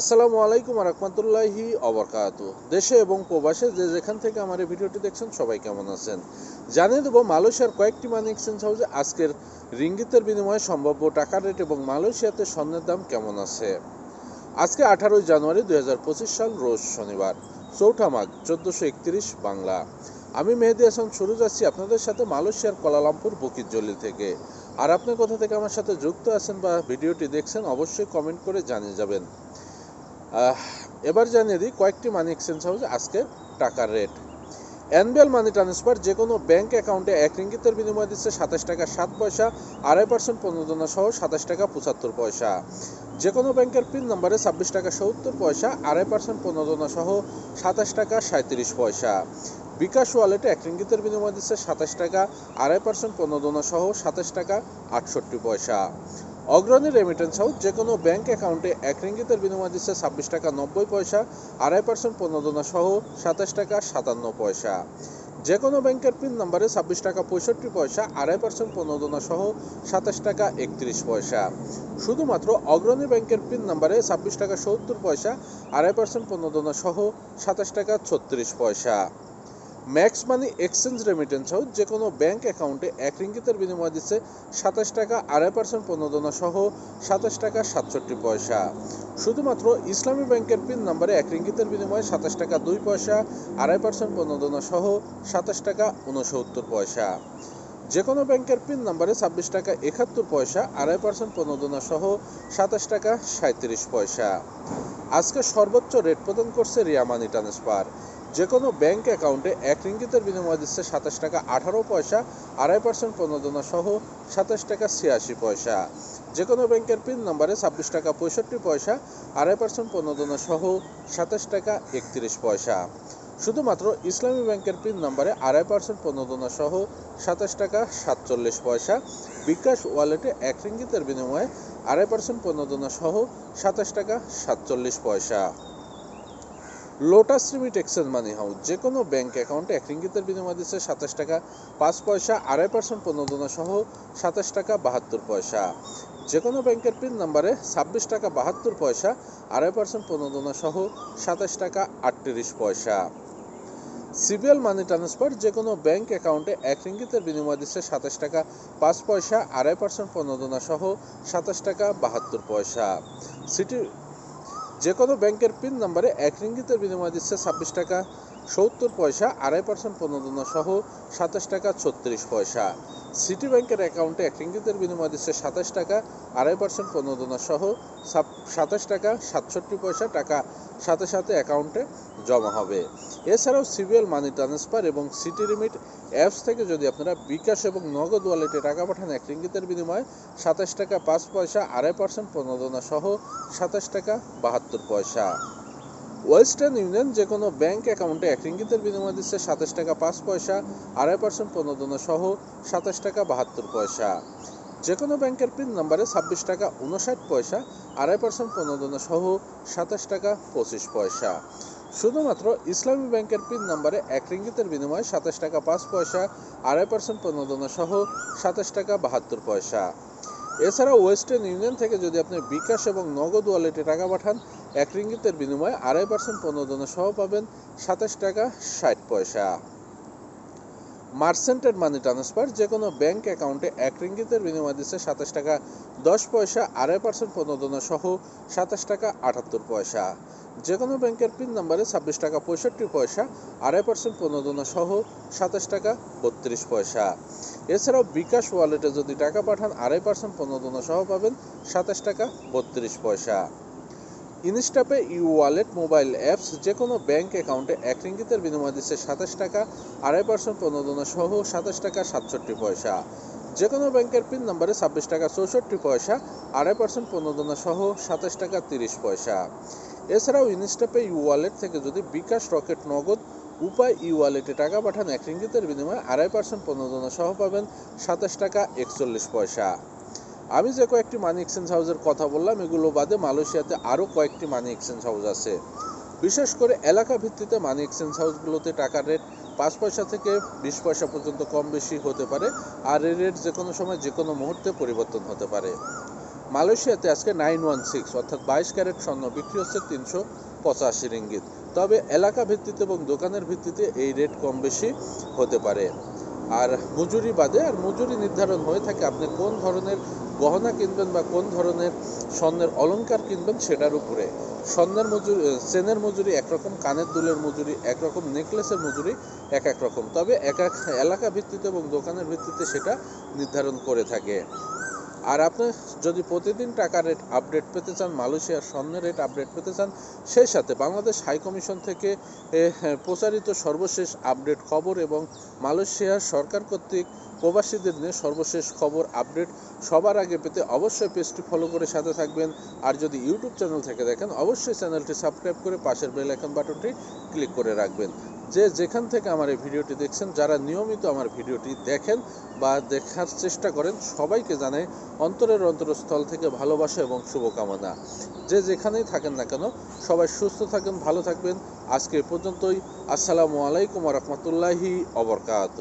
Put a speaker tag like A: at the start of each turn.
A: আসসালামু আলাইকুম রহমতুল্লাহি অবরকাত দেশে এবং প্রবাসে যে যেখান থেকে আমার এই ভিডিওটি দেখছেন, সবাই কেমন আছেন? জানিয়ে দেবো, মালয়েশিয়ার কয়েকটি মানি এক্সচেঞ্জ হাউসে আজকের রিঙ্গিতের বিনিময়ে সম্ভাব্য টাকা রেট এবং মালয়েশিয়াতে স্বর্ণের দাম কেমন আছে? আজকে আঠারোই জানুয়ারি দু হাজার পঁচিশ সাল, রোজ শনিবার, চৌঠা মাঘ, চোদ্দোশো একত্রিশ বাংলা। আমি মেহেদি হাসান, শুরু যাচ্ছি আপনাদের সাথে মালয়েশিয়ার কলালামপুর বকির জলি থেকে। আর আপনি কোথা থেকে আমার সাথে যুক্ত আছেন বা ভিডিওটি দেখছেন, অবশ্যই কমেন্ট করে জানিয়ে যাবেন। এবার জানিয়ে দিই, কয়েকটি মানি এক্সচেঞ্জ হাউস আজকে টাকার রেট অ্যানুয়াল মানি ট্রান্সফার যে কোনো ব্যাংক অ্যাকাউন্টে এক রিঙ্গিতের বিনিময় দিচ্ছে সাতাশ টাকা সাত পয়সা, আড়াই পার্সেন্ট প্রণোদনা সহ সাতাশ টাকা পঁচাত্তর পয়সা। যে কোনো ব্যাংকের পিন নম্বরে ছাব্বিশ টাকা সত্তর পয়সা, আড়াই পার্সেন্ট প্রণোদনা সহ সাতাশ টাকা সাঁত্রিশ পয়সা। বিকাশ ওয়ালেটে এক রিঙ্গিতের বিনিময় দিচ্ছে সাতাশ টাকা, আড়াই পার্সেন্ট প্রণোদনা সহ সাতাশ টাকা আটষট্টি পয়সা। অগ্রণী রেমিটেন্স হাউস যে কোনো ব্যাংক অ্যাকাউন্টে এক রিঙ্গিতের বিনিময় দিচ্ছে ছাব্বিশ টাকা নব্বই পয়সা, আড়াই পার্সেন্ট প্রণোদনা সহ সাতাশ টাকা সাতান্ন পয়সা। যে কোনো ব্যাংকের পিন নম্বরে ছাব্বিশ টাকা পঁয়ষট্টি পয়সা, আড়াই পার্সেন্ট প্রণোদনা সহ সাতাশ টাকা একত্রিশ পয়সা। শুধুমাত্র অগ্রণী ব্যাংকের পিন নম্বরে ছাব্বিশ টাকা সত্তর পয়সা, আড়াই পার্সেন্ট প্রণোদনা সহ সাতাশ টাকা ছত্রিশ পয়সা। Max money exchange remittance house যে কোনো ব্যাংক অ্যাকাউন্টে এক রিঙ্গিতের বিনিময় দিচ্ছে সাতাশ টাকা আড়াই পার্সেন্ট প্রণোদনা সহ সাতাশ টাকা সাতষট্টি পয়সা। শুধুমাত্র ইসলামী ব্যাংকের পিন নাম্বারে এক রিঙ্গিতের বিনিময়ে সাতাশ টাকা দুই পয়সা, আড়াই পার্সেন্ট প্রণোদনা সহ সাতাশ টাকা উনসত্তর পয়সা। যে কোনো ব্যাংকের পিন নাম্বারে ছাব্বিশ টাকা একাত্তর পয়সা, আড়াই পার্সেন্ট প্রণোদনা সহ সাতাশ টাকা সাঁত্রিশ পয়সা। আজকে সর্বোচ্চ রেট প্রদান করছে রিয়া মানি ট্রান্সফার। যে কোনো ব্যাংক অ্যাকাউন্টে এক রিঙ্গিতের বিনিময় দিচ্ছে সাতাশ টাকা আঠারো পয়সা, আড়াই পার্সেন্ট প্রণোদনা সহ সাতাশ টাকা ছিয়াশি পয়সা। যে কোনো ব্যাংকের পিন নম্বরে ছাব্বিশ টাকা পঁয়ষট্টি পয়সা, আড়াই পার্সেন্ট প্রণোদনা সহ সাতাশ টাকা একত্রিশ পয়সা। শুধুমাত্র ইসলামী ব্যাংকের পিন নম্বরে আড়াই পার্সেন্ট প্রণোদনা সহ সাতাশ টাকা সাতচল্লিশ পয়সা, বিকাশ ওয়ালেটে এক রিঙ্গিতের বিনিময়ে আড়াই পার্সেন্ট প্রণোদনা সহ সাতাশ টাকা সাতচল্লিশ পয়সা। Lotus remit exchange money house যে কোনো ব্যাংক অ্যাকাউন্টে এক রিঙ্গিতের বিনিময় দিচ্ছে সাতাশ টাকা, পাঁচ পয়সা, আড়াই পার্সেন্ট প্রণোদনা সহ সাতাশ টাকা, বাহাত্তর পয়সা। যে কোনো ব্যাংকের পিন নাম্বারে ছাব্বিশ টাকা, বাহাত্তর পয়সা, আড়াই পার্সেন্ট প্রণোদনা সহ সাতাশ টাকা, আটত্রিশ পয়সা। সিবিএল মানি ট্রান্সফার যে কোনো ব্যাংক অ্যাকাউন্টে এক রিঙ্গিতের বিনিময় দিচ্ছে সাতাশ টাকা, পাঁচ পয়সা, আড়াই পার্সেন্ট প্রণোদনা সহ সাতাশ টাকা, বাহাত্তর পয়সা। সিটি যে কোনো ব্যাংকের পিন নম্বরে এক রিঙ্গিতের বিনিময় দিচ্ছে ছাব্বিশ টাকা, সত্তর পয়সা, আড়াই পার্সেন্ট প্রণোদনা সহ সাতাশ টাকা ছত্রিশ পয়সা। সিটি ব্যাংকের অ্যাকাউন্টে এক রিঙ্গিতের বিনিময় দিচ্ছে সাতাশ টাকা, আড়াই পার্সেন্ট প্রণোদনা সহ সাতাশ টাকা, সাতষট্টি পয়সা টাকা সাথে সাথে অ্যাকাউন্টে জমা হবে। এছাড়াও সিবিএল মানি ট্রান্সফার এবং সিটি লিমিট অ্যাপস থেকে যদি আপনারা বিকাশ এবং নগদ ওয়ালেটে টাকা পাঠান, এক রিঙ্গিতের বিনিময়ে সাতাশ টাকা, পাঁচ পয়সা, আড়াই পার্সেন্ট প্রণোদনা সহ সাতাশ টাকা, বাহাত্তর পয়সা। ওয়েস্টার্ন ইউনিয়ন যে কোনো ব্যাংক অ্যাকাউন্টে এক রিঙ্গিতের বিনিময় দিচ্ছে সাতাশ টাকা পাঁচ পয়সা, আড়াই পার্সেন্ট প্রণোদনা সহ সাতাশ টাকা বাহাত্তর পয়সা। যে কোনো ব্যাংকের পিন নাম্বারে ছাব্বিশ টাকা উনষাট পয়সা, আড়াই পার্সেন্ট পনেরো প্রণোদনা সহ সাতাশ টাকা পঁচিশ পয়সা। শুধুমাত্র ইসলামী ব্যাংকের পিন নাম্বারে এক রিঙ্গিতের বিনিময়ে সাতাশ টাকা পাঁচ পয়সা, আড়াই পার্সেন্ট পনেরো প্রণোদনা সহ সাতাশ টাকা বাহাত্তর পয়সা। এছাড়া ওয়েস্টার্ন ইউনিয়ন থেকে যদি আপনি বিকাশ এবং নগদ ওয়ালেটে টাকা পাঠান, এক রিঙ্গিতের বিনিময়ে আড়াই পার্সেন্ট প্রণোদনা সহ পাবেন সাতাশ টাকা ষাট পয়সা। মার্সেন্টেড মানি ট্রান্সফার যে কোনো ব্যাংক অ্যাকাউন্টে এক রিঙ্গিতের বিনিময় দিচ্ছে সাতাশ টাকা, দশ পয়সা, আড়াই পার্সেন্ট প্রণোদনা সহ সাতাশ টাকা আটাত্তর পয়সা। যে কোনো ব্যাংকের পিন নাম্বারে ছাব্বিশ টাকা পঁয়ষট্টি পয়সা, আড়াই পার্সেন্ট প্রণোদনা সহ সাতাশ টাকা বত্রিশ পয়সা। এছাড়াও বিকাশ ওয়ালেটে যদি টাকা পাঠান, আড়াই পার্সেন্ট প্রণোদনা সহ পাবেন সাতাশ টাকা বত্রিশ পয়সা। Instapay U wallet, mobile apps যে কোনো ব্যাংক অ্যাকাউন্টে এক রিঙ্গিতের বিনিময় দিচ্ছে সাতাশ টাকা, আড়াই পার্সেন্ট প্রণোদনা সহ সাতাশ টাকা সাতষট্টি পয়সা। যে কোনো ব্যাংকের পিন নম্বরে ছাব্বিশ টাকা চৌষট্টি পয়সা, আড়াই পার্সেন্ট প্রণোদনা সহ সাতাশ টাকা তিরিশ পয়সা। এছাড়াও ইনস্টাপে ইউ ওয়ালেট থেকে যদি বিকাশ রকেট নগদ উপায় ই ওয়ালেটে টাকা পাঠান, এক রিঙ্গিতের বিনিময়ে আড়াই পার্সেন্ট প্রণোদনা সহ পাবেন সাতাশ টাকা একচল্লিশ পয়সা। আমি যে কয়েকটি মানি এক্সচেঞ্জ হাউসের কথা বললাম, এগুলো বাদে মালয়েশিয়াতে আরও কয়েকটি মানি এক্সচেঞ্জ হাউস আছে। বিশেষ করে এলাকা ভিত্তিতে মানি এক্সচেঞ্জ হাউসগুলোতে টাকার রেট পাঁচ পয়সা থেকে বিশ পয়সা পর্যন্ত কম বেশি হতে পারে, আর এই রেট যে কোনো সময় যে কোনো মুহূর্তে পরিবর্তন হতে পারে। মালয়েশিয়াতে আজকে নাইন ওয়ান সিক্স অর্থাৎ বাইশ ক্যারেট স্বর্ণ বিক্রি হচ্ছে তিনশো পঁচাশি রিঙ্গিত। তবে এলাকা ভিত্তিতে এবং দোকানের ভিত্তিতে এই রেট কম বেশি হতে পারে। আর মজুরি বাদে, আর মজুরি নির্ধারণ হয়ে থাকে আপনি কোন ধরনের গহনা কিনবেন বা কোন ধরনের স্বর্ণের অলংকার কিনবেন সেটার উপরে। স্বর্ণের মজুরি চেনের মজুরি একরকম, কানের দুলের মজুরি একরকম, নেকলেসের মজুরি এক এক রকম। তবে এক এক এলাকা ভিত্তিতে এবং দোকানের ভিত্তিতে সেটা নির্ধারণ করে থাকে। আর আপনি যদি প্রতিদিন টাকা রেট আপডেট পেতে চান মালয়েশিয়ার স্বর্ণের রেট আপডেট পেতে চান সেই সাথে বাংলাদেশ হাই কমিশন থেকে হ্যাঁ, প্রচারিত সর্বশেষ আপডেট খবর এবং মালয়েশিয়ার সরকার কর্তৃক প্রবাসীদের নিয়ে সর্বশেষ খবর আপডেট সবার আগে পেতে অবশ্যই পেজটি ফলো করে সাথে থাকবেন। আর যদি ইউটিউব চ্যানেল থেকে দেখেন অবশ্যই চ্যানেলটি সাবস্ক্রাইব করে পাশের বেল আইকন বাটনটি ক্লিক করে রাখবেন। যে যেখান থেকে আমার এই ভিডিওটি দেখছেন, যারা নিয়মিত আমার ভিডিওটি দেখেন বা দেখার চেষ্টা করেন, সবাইকে জানাই অন্তরের অন্তরস্থল থেকে ভালোবাসা এবং শুভকামনা। যে যেখানেই থাকেন না কেন, সবাই সুস্থ থাকেন, ভালো থাকবেন। আজকে পর্যন্তই। আসসালামু আলাইকুম রহমতুল্লাহি অবরকাত